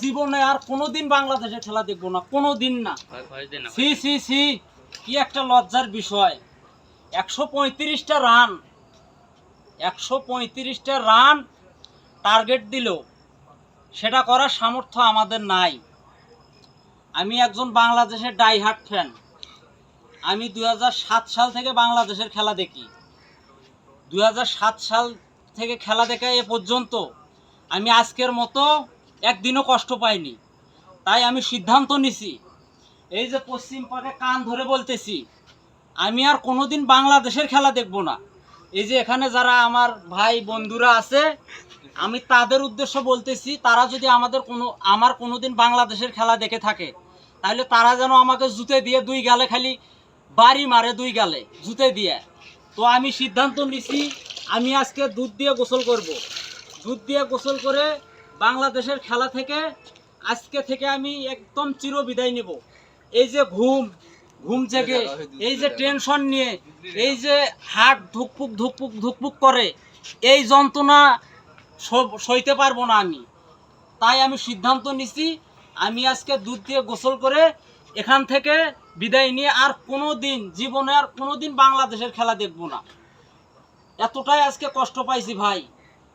জীবনে আর কোনোদিন বাংলাদেশে খেলা দেখব না কোনোদিন না। সি সি সি কি একটা লজ্জার বিষয়। একশো পঁয়ত্রিশটা রান একশো পঁয়ত্রিশটা রান টার্গেট দিল। সেটা করার সামর্থ্য আমাদের নাই। আমি একজন বাংলাদেশের ডাইহার্ট ফ্যান। আমি দু হাজার সাত সাল থেকে বাংলাদেশের খেলা দেখি। দুই হাজার সাত সাল থেকে খেলা দেখা এ পর্যন্ত আমি আজকের মতো একদিনও কষ্ট পাইনি। তাই আমি সিদ্ধান্ত নিছি, এই যে পশ্চিম পাকে কান ধরে বলতেছি, আমি আর কোনোদিন বাংলাদেশের খেলা দেখব না। এই যে এখানে যারা আমার ভাই বন্ধুরা আছে, আমি তাদের উদ্দেশ্য বলতেছি, তারা যদি আমাদের কোনো, আমার কোনোদিন বাংলাদেশের খেলা দেখে থাকে, তাহলে তারা যেন আমাকে জুতে দিয়ে দুই গালে খালি বাড়ি মারে দুই গালে, জুতে দিয়ে। তো আমি সিদ্ধান্ত নিছি, আমি আজকে দুধ দিয়ে গোসল করব। দুধ দিয়ে গোসল করে বাংলাদেশের খেলা থেকে আজকে থেকে আমি একদম চির বিদায় নেব। এই যে ঘুম ঘুম জেগে এই যে টেনশন নিয়ে, এই যে হাট ধুকপুক ধুকপুক ধুকপুক করে, এই যন্ত্রণা সইতে পারব না আমি। তাই আমি সিদ্ধান্ত নিছি, আমি আজকে দুধ দিয়ে গোসল করে এখান থেকে বিদায় নিয়ে আর কোনো দিন জীবনে আর কোনো দিন বাংলাদেশের খেলা দেখব না। এতটাই আজকে কষ্ট পাইছি ভাই,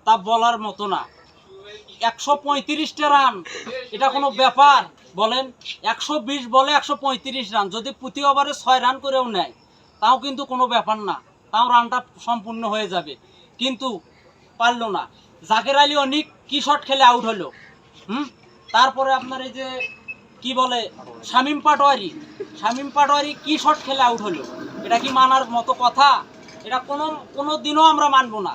তা বলার মতো না। একশো পঁয়ত্রিশটা রান এটা কোনো ব্যাপার, বলেন। একশো বিশ বলে একশো পঁয়ত্রিশ রান যদি প্রতি ওভারে ছয় রান করেও নেয়, তাও কিন্তু কোনো ব্যাপার না। তাও রানটা সম্পূর্ণ হয়ে যাবে। কিন্তু পারল না। জাকের আলী অনেক কি শট খেলে আউট হলো? হুম? তারপরে আপনার এই যে, কি বলে, শামিম পাটোয়ারি। শামিম পাটোয়ারি কি শট খেলে আউট হলো? এটা কি মানার মতো কথা? এটা কোনো কোনো দিনও আমরা মানবো না।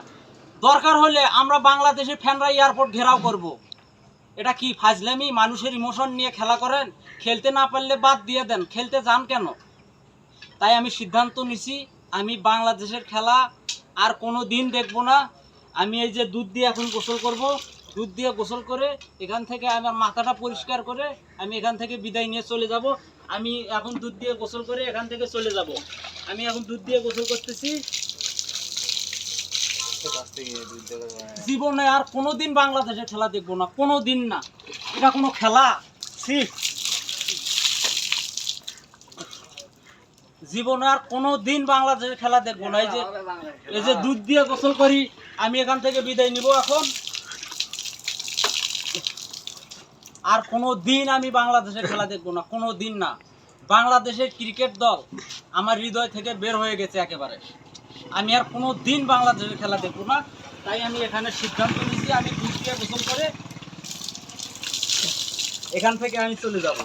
দরকার হলে আমরা বাংলাদেশের ফ্যানরা এয়ারপোর্ট ঘেরাও করব। এটা কি ফাজলামি? মানুষের ইমোশন নিয়ে খেলা করেন? খেলতে না পারলে বাদ দিয়ে দেন। খেলতে যান কেন? তাই আমি সিদ্ধান্ত নিছি, আমি বাংলাদেশের খেলা আর কোনো দিন দেখব না। আমি এই যে দুধ দিয়ে এখন গোসল করব, দুধ দিয়ে গোসল করে এখান থেকে আমার মাথাটা পরিষ্কার করে আমি এখান থেকে বিদায় নিয়ে চলে যাব। আমি এখন দুধ দিয়ে গোসল করে এখান থেকে চলে যাব। আমি এখন দুধ দিয়ে গোসল করতেছি। জীবনে আর কোনোদিন বাংলাদেশে খেলা দেখব না কোনো দিন না। এটা কোনো খেলা? জীবনে আর কোনো দিন বাংলাদেশের খেলা দেখব না। এই যে এই যে দুধ দিয়ে গোসল করি, আমি এখান থেকে বিদায় নিব এখন। আর কোনো দিন আমি বাংলাদেশের খেলা দেখব না কোনো দিন না। বাংলাদেশের ক্রিকেট দল আমার হৃদয় থেকে বের হয়ে গেছে একেবারে। আমি আর কোনো দিন বাংলাদেশের খেলা দেখব না। তাই আমি এখানে সিদ্ধান্ত নিয়েছি, আমি দুধ গোসল করে এখান থেকে আমি চলে যাব।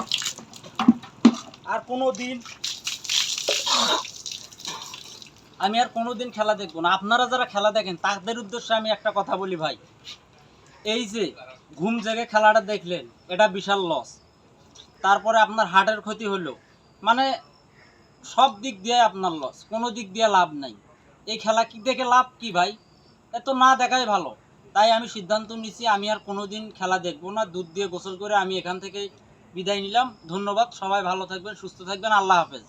আর কোনো দিন আমি আর কোনোদিন খেলা দেখব না। আপনারা যারা খেলা দেখেন, তাদের উদ্দেশ্যে আমি একটা কথা বলি ভাই। এই যে ঘুম জেগে খেলাটা দেখলেন, এটা বিশাল লস তারপরে আপনার হার্টের ক্ষতি হলো। মানে সব দিক দিয়ে আপনার লস কোনো দিক দিয়ে লাভ নাই। এই খেলা কি দেখে লাভ কি ভাই? এত না দেখাই ভালো। তাই আমি সিদ্ধান্ত নিছি, আমি আর কোনোদিন খেলা দেখব না। দুধ দিয়ে গোসল করে আমি এখান থেকে বিদায় নিলাম। ধন্যবাদ, সবাই ভালো থাকবেন, সুস্থ থাকবেন। আল্লাহ হাফেজ।